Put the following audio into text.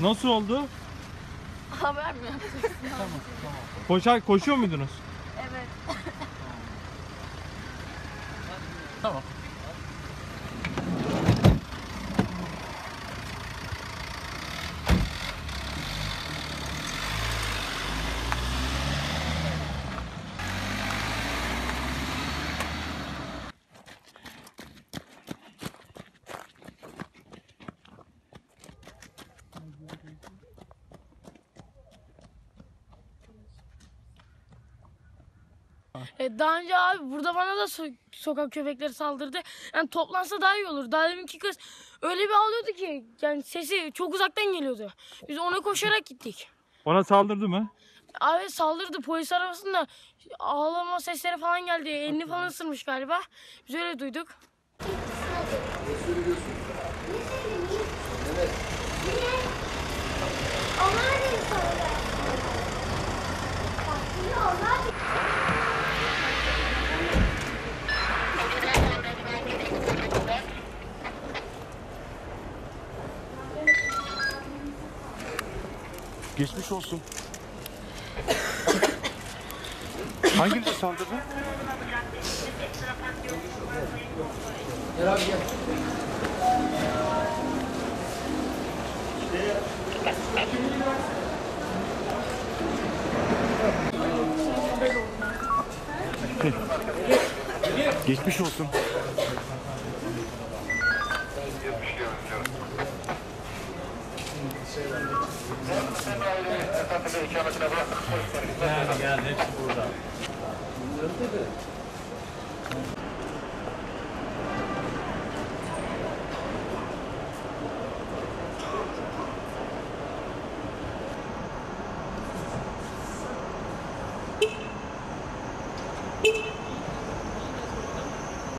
Nasıl oldu? Haber mi yapacaksın? Koşar koşuyor muydunuz? Evet. Tamam. E, daha önce abi burada bana da so- sokak köpekleri saldırdı. Yani toplansa daha iyi olur. Daha deminki kız öyle bir ağlıyordu ki yani sesi çok uzaktan geliyordu. Biz ona koşarak gittik. Ona saldırdı mı? Abi saldırdı polis arabasında ağlama sesleri falan geldi. Elini falan ısırmış galiba. Biz öyle duyduk. Onlar Geçmiş olsun. Hanginize saldırdı? Geçmiş olsun. Yani geldi hepsi burada.